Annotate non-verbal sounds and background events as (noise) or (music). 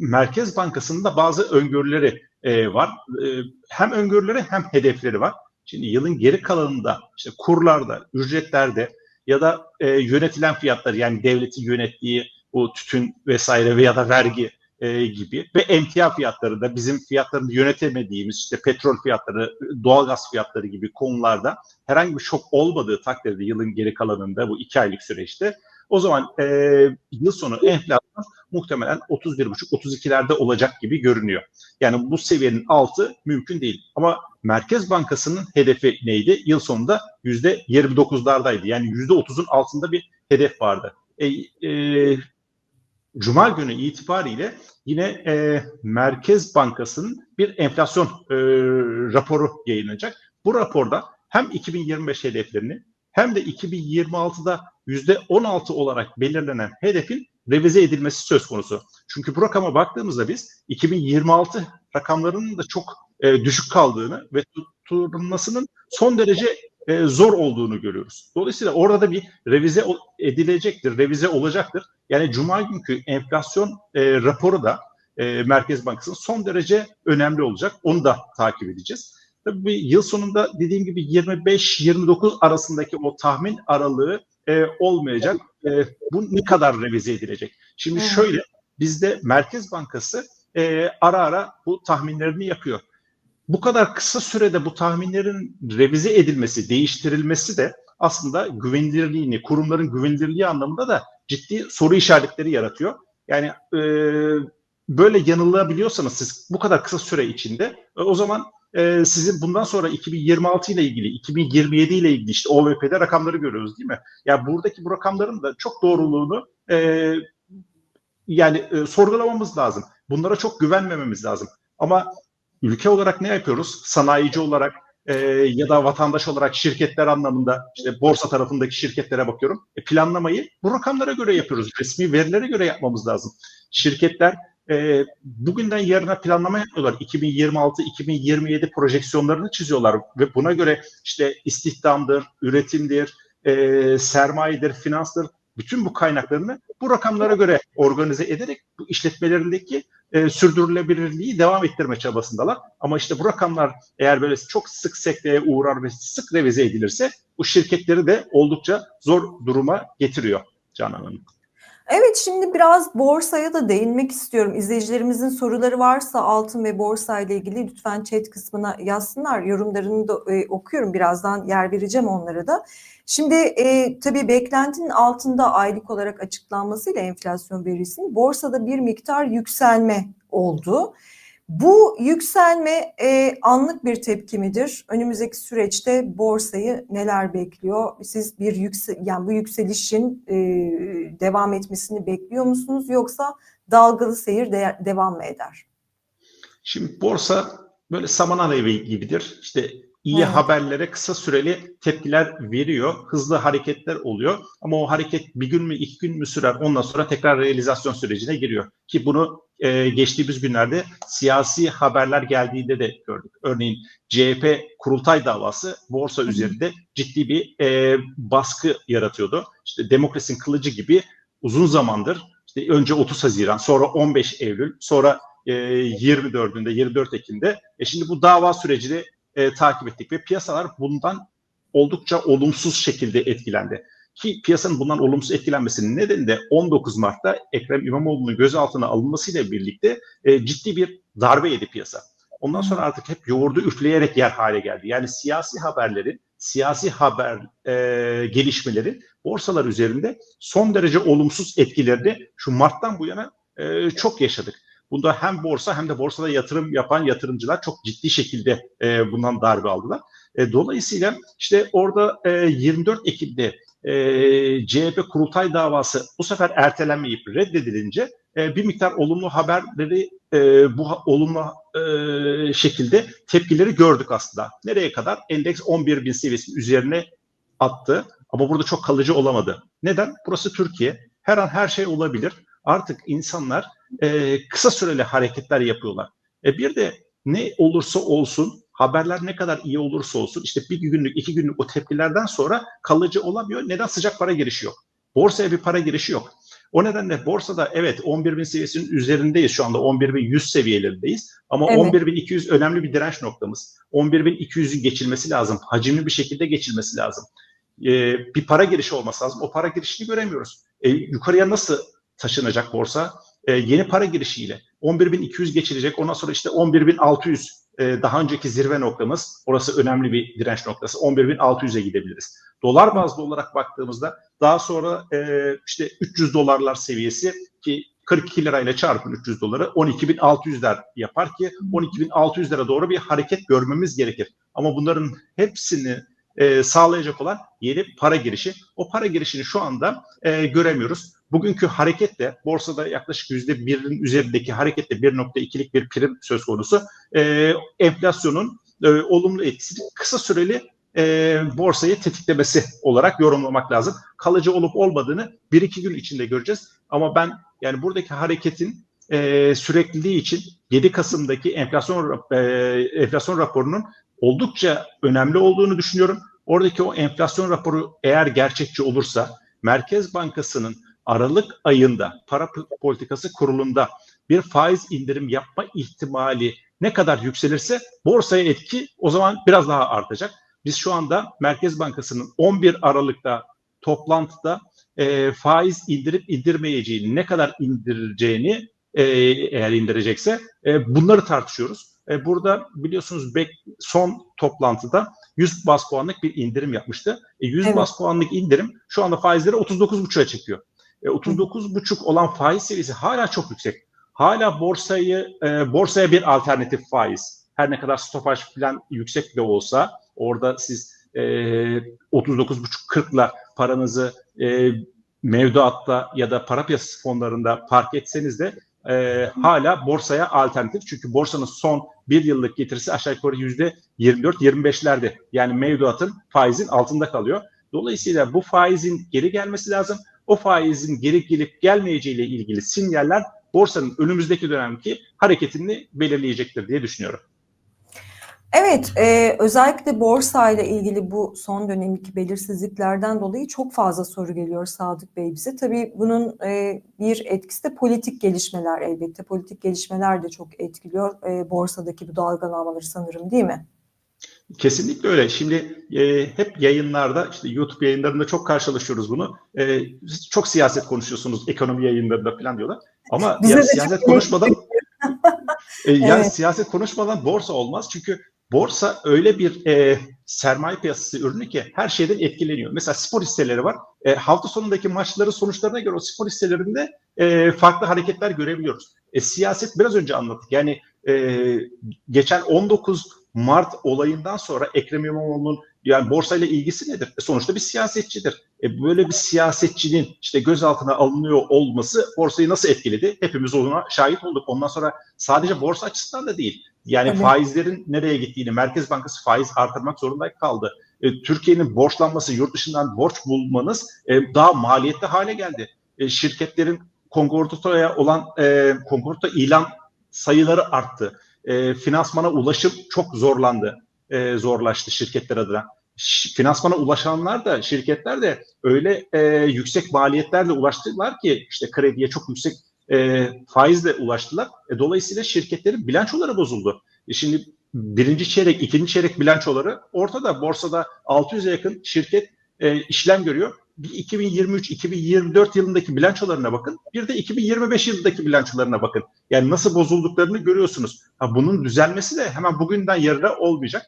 Merkez Bankası'nın da bazı öngörüleri e, var. E, hem öngörüleri hem hedefleri var. Şimdi yılın geri kalanında işte kurlarda, ücretlerde ya da e, yönetilen fiyatlar yani devletin yönettiği bu tütün vesaire veya da vergi e, gibi ve emtia fiyatları da bizim fiyatlarını yönetemediğimiz işte petrol fiyatları, doğalgaz fiyatları gibi konularda herhangi bir şok olmadığı takdirde yılın geri kalanında bu iki aylık süreçte o zaman e, yıl sonu enflasyon muhtemelen 31,5-32'lerde olacak gibi görünüyor. Yani bu seviyenin altı mümkün değil. Ama Merkez Bankası'nın hedefi neydi? Yıl sonunda %29'lardaydı. Yani %30'un altında bir hedef vardı. E, e, Cuma günü itibariyle yine e, Merkez Bankası'nın bir enflasyon e, raporu yayınlanacak. Bu raporda hem 2025 hedeflerini hem de 2026'da %16 olarak belirlenen hedefin revize edilmesi söz konusu. Çünkü bu rakama baktığımızda biz 2026 rakamlarının da çok e, düşük kaldığını ve tutturulmasının son derece e, zor olduğunu görüyoruz. Dolayısıyla orada da bir revize edilecektir, revize olacaktır. Yani Cuma günkü enflasyon e, raporu da e, Merkez Bankası'nın son derece önemli olacak. Onu da takip edeceğiz. Tabii yıl sonunda dediğim gibi 25-29 arasındaki o tahmin aralığı e, olmayacak. E, bu ne kadar revize edilecek? Şimdi şöyle bizde Merkez Bankası e, ara ara bu tahminlerini yapıyor. Bu kadar kısa sürede bu tahminlerin revize edilmesi, değiştirilmesi de aslında güvenilirliğini, kurumların güvenilirliği anlamında da ciddi soru işaretleri yaratıyor. Yani e, böyle yanılabiliyorsanız siz bu kadar kısa süre içinde e, o zaman e, sizin bundan sonra 2026 ile ilgili, 2027 ile ilgili işte OVP'de rakamları görüyoruz değil mi? Ya yani buradaki bu rakamların da çok doğruluğunu e, yani e, sorgulamamız lazım. Bunlara çok güvenmememiz lazım. Ama ülke olarak ne yapıyoruz? Sanayici olarak e, ya da vatandaş olarak şirketler anlamında işte borsa tarafındaki şirketlere bakıyorum. E, planlamayı bu rakamlara göre yapıyoruz. Resmi verilere göre yapmamız lazım. Şirketler e, bugünden yarına planlama yapıyorlar. 2026-2027 projeksiyonlarını çiziyorlar ve buna göre işte istihdamdır, üretimdir, e, sermayedir, finanstır bütün bu kaynaklarını bu rakamlara göre organize ederek bu işletmelerindeki e, sürdürülebilirliği devam ettirme çabasındalar. Ama işte bu rakamlar eğer böyle çok sık sekteye uğrar ve sık revize edilirse bu şirketleri de oldukça zor duruma getiriyor Canan Hanım. Evet şimdi biraz borsaya da değinmek istiyorum. İzleyicilerimizin soruları varsa altın ve borsa ile ilgili lütfen chat kısmına yazsınlar. Yorumlarını da e, okuyorum. Birazdan yer vereceğim onlara da. Şimdi e, tabii beklentinin altında aylık olarak açıklanmasıyla enflasyon verisinin borsada bir miktar yükselme oldu. Bu yükselme e, anlık bir tepki midir? Önümüzdeki süreçte borsayı neler bekliyor? Siz bir yüksel yani bu yükselişin e, devam etmesini bekliyor musunuz yoksa dalgalı seyir de, devam mı eder? Şimdi borsa böyle saman alevi gibidir. İşte iyi evet. haberlere kısa süreli tepkiler veriyor. Hızlı hareketler oluyor. Ama o hareket bir gün mü iki gün mü sürer ondan sonra tekrar realizasyon sürecine giriyor. Ki bunu e, geçtiğimiz günlerde siyasi haberler geldiğinde de gördük. Örneğin CHP kurultay davası borsa Hı. üzerinde ciddi bir e, baskı yaratıyordu. İşte demokrasinin kılıcı gibi uzun zamandır işte önce 30 Haziran sonra 15 Eylül sonra e, 24'ünde 24 Ekim'de e şimdi bu dava süreci de e, takip ettik ve piyasalar bundan oldukça olumsuz şekilde etkilendi. Ki piyasanın bundan olumsuz etkilenmesinin nedeni de 19 Mart'ta Ekrem İmamoğlu'nun gözaltına alınmasıyla birlikte e, ciddi bir darbe yedi piyasa. Ondan sonra artık hep yoğurdu üfleyerek yer hale geldi. Yani siyasi haberlerin, siyasi haber e, gelişmelerin borsalar üzerinde son derece olumsuz etkilerini şu Mart'tan bu yana e, çok yaşadık. Bunda hem borsa hem de borsada yatırım yapan yatırımcılar çok ciddi şekilde e, bundan darbe aldılar. E, dolayısıyla işte orada e, 24 Ekim'de e, CHP kurultay davası bu sefer ertelenmeyip reddedilince e, bir miktar olumlu haberleri e, bu olumlu e, şekilde tepkileri gördük aslında. Nereye kadar? Endeks 11 bin seviyesinin üzerine attı ama burada çok kalıcı olamadı. Neden? Burası Türkiye. Her an her şey olabilir. Artık insanlar e, kısa süreli hareketler yapıyorlar. E, bir de ne olursa olsun haberler ne kadar iyi olursa olsun işte bir günlük iki günlük o tepkilerden sonra kalıcı olamıyor. Neden sıcak para girişi yok? Borsaya bir para girişi yok. O nedenle borsada evet 11.000 seviyesinin üzerindeyiz şu anda 11.100 seviyelerindeyiz ama Evet. 11.200 önemli bir direnç noktamız. 11.200'ün geçilmesi lazım. Hacimli bir şekilde geçilmesi lazım. Ee, bir para girişi olması lazım. O para girişini göremiyoruz. E, yukarıya nasıl taşınacak borsa? E, yeni para girişiyle 11.200 geçilecek. Ondan sonra işte 11.600 e, daha önceki zirve noktamız. Orası önemli bir direnç noktası. 11.600'e gidebiliriz. Dolar bazlı olarak baktığımızda daha sonra e, işte 300 dolarlar seviyesi ki 42 lirayla çarpın 300 doları 12.600'ler yapar ki 12.600'lere doğru bir hareket görmemiz gerekir. Ama bunların hepsini e, sağlayacak olan yeni para girişi. O para girişini şu anda e, göremiyoruz. Bugünkü hareketle borsada yaklaşık %1'in üzerindeki hareketle 1.2'lik bir prim söz konusu. E, enflasyonun e, olumlu etkisi kısa süreli e, borsayı tetiklemesi olarak yorumlamak lazım. Kalıcı olup olmadığını bir iki gün içinde göreceğiz. Ama ben yani buradaki hareketin e, sürekliliği için 7 Kasım'daki enflasyon e, enflasyon raporunun oldukça önemli olduğunu düşünüyorum. Oradaki o enflasyon raporu eğer gerçekçi olursa Merkez Bankası'nın Aralık ayında para politikası kurulunda bir faiz indirim yapma ihtimali ne kadar yükselirse borsaya etki o zaman biraz daha artacak. Biz şu anda Merkez Bankası'nın 11 Aralık'ta toplantıda e, faiz indirip indirmeyeceğini, ne kadar indireceğini e, eğer indirecekse e, bunları tartışıyoruz. E, burada biliyorsunuz bek, son toplantıda 100 bas puanlık bir indirim yapmıştı. E, 100 Evet. bas puanlık indirim şu anda faizleri 39,5'a çekiyor. E, 39,5 olan faiz seviyesi hala çok yüksek. Hala borsayı e, borsaya bir alternatif faiz. Her ne kadar stopaj falan yüksek de olsa orada siz e, 39,5-40'la paranızı e, mevduatta ya da para piyasası fonlarında park etseniz de e, hala borsaya alternatif. Çünkü borsanın son bir yıllık getirisi aşağı yukarı yüzde 24-25'lerde. Yani mevduatın faizin altında kalıyor. Dolayısıyla bu faizin geri gelmesi lazım. O faizin geri gelip gelmeyeceğiyle ilgili sinyaller borsanın önümüzdeki dönemki hareketini belirleyecektir diye düşünüyorum. Evet, e, özellikle borsa ile ilgili bu son dönemdeki belirsizliklerden dolayı çok fazla soru geliyor Sadık Bey bize. Tabii bunun e, bir etkisi de politik gelişmeler elbette. Politik gelişmeler de çok etkiliyor e, borsadaki bu dalgalanmaları sanırım değil mi? Kesinlikle öyle. Şimdi e, hep yayınlarda, işte YouTube yayınlarında çok karşılaşıyoruz bunu. E, çok siyaset konuşuyorsunuz, ekonomi yayınlarında falan diyorlar. Ama Bize ya de siyaset konuşmadan, (laughs) e, yani Evet. siyaset konuşmadan borsa olmaz. Çünkü borsa öyle bir e, sermaye piyasası ürünü ki her şeyden etkileniyor. Mesela spor hisseleri var. E, hafta sonundaki maçların sonuçlarına göre o spor hisselerinde e, farklı hareketler görebiliyoruz. E, siyaset biraz önce anlattık. Yani e, geçen 19 Mart olayından sonra Ekrem İmamoğlu'nun yani borsayla ilgisi nedir? E, sonuçta bir siyasetçidir. E, böyle bir siyasetçinin işte gözaltına alınıyor olması borsayı nasıl etkiledi? Hepimiz ona şahit olduk. Ondan sonra sadece borsa açısından da değil. Yani Tabii. faizlerin nereye gittiğini, Merkez Bankası faiz artırmak zorunda kaldı. E, Türkiye'nin borçlanması, yurt dışından borç bulmanız e, daha maliyetli hale geldi. E, şirketlerin kongortoya olan e, kongorto ilan sayıları arttı. E, finansmana ulaşım çok zorlandı, e, zorlaştı şirketler adına. Finansmana ulaşanlar da şirketler de öyle e, yüksek maliyetlerle ulaştılar ki işte krediye çok yüksek e, faizle ulaştılar. E, dolayısıyla şirketlerin bilançoları bozuldu. E, şimdi birinci çeyrek, ikinci çeyrek bilançoları ortada. Borsada 600'e yakın şirket e, işlem görüyor. Bir 2023-2024 yılındaki bilançolarına bakın. Bir de 2025 yılındaki bilançolarına bakın. Yani nasıl bozulduklarını görüyorsunuz. Ha, bunun düzelmesi de hemen bugünden yarına olmayacak.